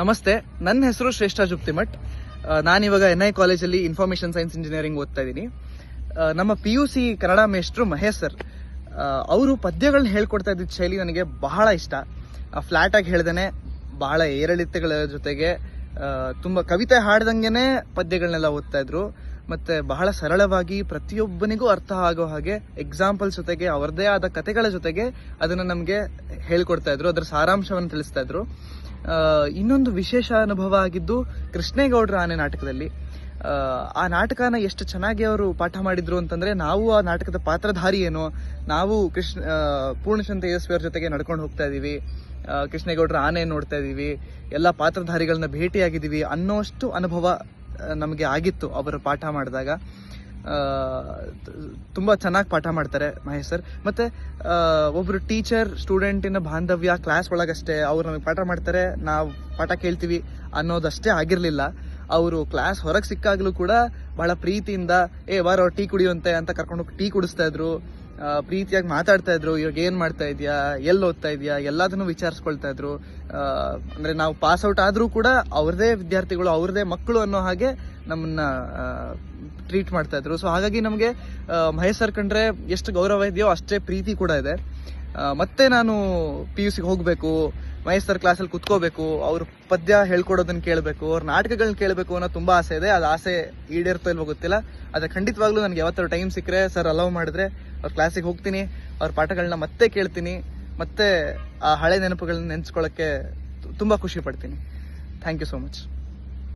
ನಮಸ್ತೆ ನನ್ನ ಹೆಸರು ಶ್ರೇಷ್ಠ ಜುಪ್ತಿಮಠ್. ನಾನಿವಾಗ ಎನ್ ಐ ಕಾಲೇಜಲ್ಲಿ ಇನ್ಫಾರ್ಮೇಷನ್ ಸೈನ್ಸ್ ಇಂಜಿನಿಯರಿಂಗ್ ಓದ್ತಾ ಇದ್ದೀನಿ. ನಮ್ಮ ಪಿ ಯು ಸಿ ಕನ್ನಡ ಮೇಷ್ಟ್ರು ಮಹೇಶ್ ಸರ್ ಅವರು ಪದ್ಯಗಳನ್ನ ಹೇಳ್ಕೊಡ್ತಾ ಇದ್ದಿದ್ದ ಶೈಲಿ ನನಗೆ ಬಹಳ ಇಷ್ಟ. ಫ್ಲಾಟ್ ಆಗಿ ಹೇಳ್ದೇನೆ ಬಹಳ ಏರಿಳಿತಗಳ ಜೊತೆಗೆ ತುಂಬ ಕವಿತೆ ಹಾಡ್ದಂಗೆ ಪದ್ಯಗಳನ್ನೆಲ್ಲ ಓದ್ತಾ ಇದ್ರು. ಮತ್ತೆ ಬಹಳ ಸರಳವಾಗಿ ಪ್ರತಿಯೊಬ್ಬನಿಗೂ ಅರ್ಥ ಆಗೋ ಹಾಗೆ ಎಕ್ಸಾಂಪಲ್ ಜೊತೆಗೆ ಅವರದೇ ಆದ ಕತೆಗಳ ಜೊತೆಗೆ ಅದನ್ನ ನಮಗೆ ಹೇಳ್ಕೊಡ್ತಾ ಇದ್ರು, ಅದರ ಸಾರಾಂಶವನ್ನು ತಿಳಿಸ್ತಾ ಇದ್ರು. ಇನ್ನೊಂದು ವಿಶೇಷ ಅನುಭವ ಆಗಿದ್ದು ಕೃಷ್ಣೇಗೌಡರ ಆನೆ ನಾಟಕದಲ್ಲಿ. ಆ, ನಾಟಕನ ಎಷ್ಟು ಚೆನ್ನಾಗಿ ಅವರು ಪಾಠ ಮಾಡಿದ್ರು ಅಂತಂದ್ರೆ ನಾವು ಆ ನಾಟಕದ ಪಾತ್ರಧಾರಿ ಏನು? ನಾವು ಕೃಷ್ಣ ಪೂರ್ಣಚಂದ್ರ ತೇಜಸ್ವಿ ಅವ್ರ ಜೊತೆಗೆ ನಡ್ಕೊಂಡು ಹೋಗ್ತಾ ಇದೀವಿ. ಆ, ಕೃಷ್ಣೇಗೌಡರ ಆನೆ ನೋಡ್ತಾ ಇದೀವಿ. ಎಲ್ಲ ಪಾತ್ರಧಾರಿಗಳನ್ನ ಭೇಟಿಯಾಗಿದ್ದೀವಿ ಅನ್ನೋಷ್ಟು ಅನುಭವ ನಮಗೆ ಆಗಿತ್ತು ಅವರು ಪಾಠ ಮಾಡಿದಾಗ. ತುಂಬಾ ಚೆನ್ನಾಗಿ ಪಾಠ ಮಾಡ್ತಾರೆ ಮಹೇಶ್ ಸರ್. ಮತ್ತೆ ಒಬ್ಬರು ಟೀಚರ್ ಸ್ಟೂಡೆಂಟಿನ ಬಾಂಧವ್ಯ ಕ್ಲಾಸ್ ಒಳಗಷ್ಟೇ ಅವ್ರು ನಮಗೆ ಪಾಠ ಮಾಡ್ತಾರೆ, ನಾವು ಪಾಠ ಕೇಳ್ತೀವಿ ಅನ್ನೋದಷ್ಟೇ ಆಗಿರಲಿಲ್ಲ. ಅವರು ಕ್ಲಾಸ್ ಹೊರಗೆ ಸಿಕ್ಕಾಗ್ಲೂ ಕೂಡ ಬಹಳ ಪ್ರೀತಿಯಿಂದ, ಏ, ಬಾರೋ, ಟೀ ಕುಡಿಯುವಂತೆ ಅಂತ ಕರ್ಕೊಂಡು ಟೀ ಕುಡಿಸ್ತಾ ಇದ್ರು. ಪ್ರೀತಿಯಾಗಿ ಮಾತಾಡ್ತಾ ಇದ್ರು, ಇವಾಗ ಏನು ಮಾಡ್ತಾ ಇದೆಯಾ? ಎಲ್ಲಿ ಓದ್ತಾ ಇದೆಯಾ? ಎಲ್ಲದನ್ನು ವಿಚಾರಿಸ್ಕೊಳ್ತಾ ಇದ್ರು. ಅಂದ್ರೆ ನಾವು ಪಾಸ್ ಔಟ್ ಆದ್ರೂ ಕೂಡ ಅವ್ರದೇ ವಿದ್ಯಾರ್ಥಿಗಳು, ಅವ್ರದೇ ಮಕ್ಕಳು ಅನ್ನೋ ಹಾಗೆ ನಮ್ಮನ್ನ ಟ್ರೀಟ್ ಮಾಡ್ತಾ ಇದ್ರು. ಸೊ ಹಾಗಾಗಿ ನಮಗೆ ಮಹೇಶ್ ಸರ್ ಕಂಡ್ರೆ ಎಷ್ಟು ಗೌರವ ಇದೆಯೋ ಅಷ್ಟೇ ಪ್ರೀತಿ ಕೂಡ ಇದೆ. ಮತ್ತೆ ನಾನು ಪಿ ಯು ಸಿಗೆ ಹೋಗಬೇಕು, ಮಹೇಶ್ ಸರ್ ಕ್ಲಾಸಲ್ಲಿ ಕುತ್ಕೋಬೇಕು, ಅವ್ರ ಪದ್ಯ ಹೇಳ್ಕೊಡೋದನ್ನ ಕೇಳಬೇಕು, ಅವ್ರ ನಾಟಕಗಳನ್ನ ಕೇಳಬೇಕು ಅನ್ನೋ ತುಂಬಾ ಆಸೆ ಇದೆ. ಅದು ಆಸೆ ಈಡೇರ್ತೋ ಇಲ್ವೋ ಗೊತ್ತಿಲ್ಲ. ಆದರೆ ಖಂಡಿತವಾಗ್ಲೂ ನನಗೆ ಯಾವತ್ತಾರು ಟೈಮ್ ಸಿಕ್ಕರೆ ಸರ್ ಅಲೌ ಮಾಡಿದ್ರೆ ಅವ್ರ ಕ್ಲಾಸಿಗೆ ಹೋಗ್ತೀನಿ, ಅವ್ರ ಪಾಠಗಳನ್ನ ಮತ್ತೆ ಕೇಳ್ತೀನಿ, ಮತ್ತೆ ಆ ಹಳೆ ನೆನಪುಗಳನ್ನ ನೆನ್ಸ್ಕೊಳ್ಳೋಕ್ಕೆ ತುಂಬಾ ಖುಷಿ ಪಡ್ತೀನಿ. Thank you so much